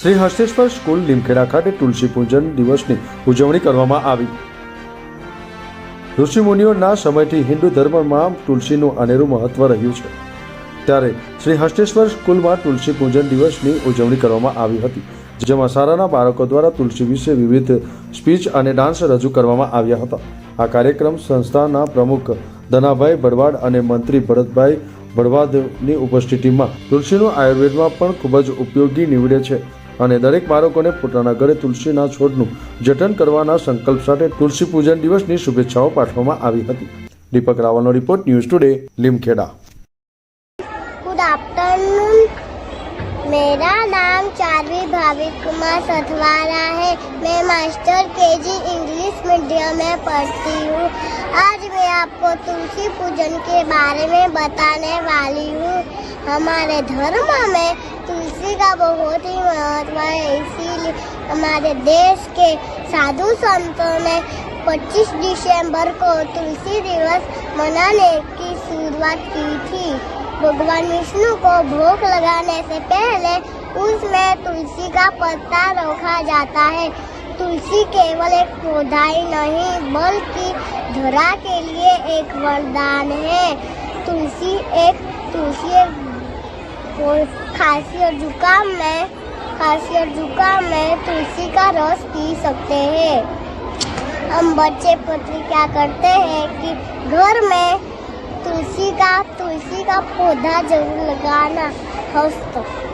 Shri Hasteshwar school Limkheda ખાતે તુલસી પૂજન દિવસની ઉજવણી કરવામાં આવી. ઋષિમુનિઓના સમયથી હિન્દુ ધર્મમાં તુલસીનું અનેરું મહત્વ રહ્યું છે. ત્યારે શ્રી હસ્તેશ્વર સ્કૂલમાં તુલસી પૂજન દિવસની ઉજવણી કરવામાં આવી હતી, જેમાં શાળાના બાળકો દ્વારા તુલસી વિશે વિવિધ સ્પીચ અને ડાન્સ રજૂ કરવામાં આવ્યા હતા. આ કાર્યક્રમ સંસ્થાના પ્રમુખ ધનાભાઈ ભડવાડ અને મંત્રી ભરતભાઈ ભડવાદની ઉપસ્થિતિમાં તુલસીનું આયુર્વેદમાં પણ ખૂબ જ ઉપયોગી નીવડે છે. અને દરેક બાળકોને પોતાના ઘરે તુલસીના છોડનું જતન કરવાના સંકલ્પ સાથે તુલસી પૂજન દિવસની શુભેચ્છાઓ પાઠવવામાં આવી હતી Deepak રાવલનો report news today Limkheda good afternoon मेरा नाम चारवी भाविक कुमार सथवारा है मैं मास्टर केजी इंग्लिश मीडियम में पढ़ती हूँ आज मैं आपको तुलसी पूजन के बारे में बताने वाली हूँ हमारे धर्म में तुलसी का बहुत ही महत्व है। इसीलिए हमारे देश के साधु संतों ने 25 दिसंबर को तुलसी दिवस मनाने की शुरुआत की थी। भगवान विष्णु को भोग लगाने से पहले उसमें तुलसी का पत्ता रखा जाता है। तुलसी केवल एक पौधा ही नहीं, बल्कि धरा के लिए एक वरदान है। तुलसी एक खांसी और जुकाम में, खांसी और जुकाम में तुलसी का रस पी सकते हैं। हम बच्चे पत्र क्या करते हैं कि घर में तुलसी का तुलसी का पौधा ज़रूर लगाना हस्त।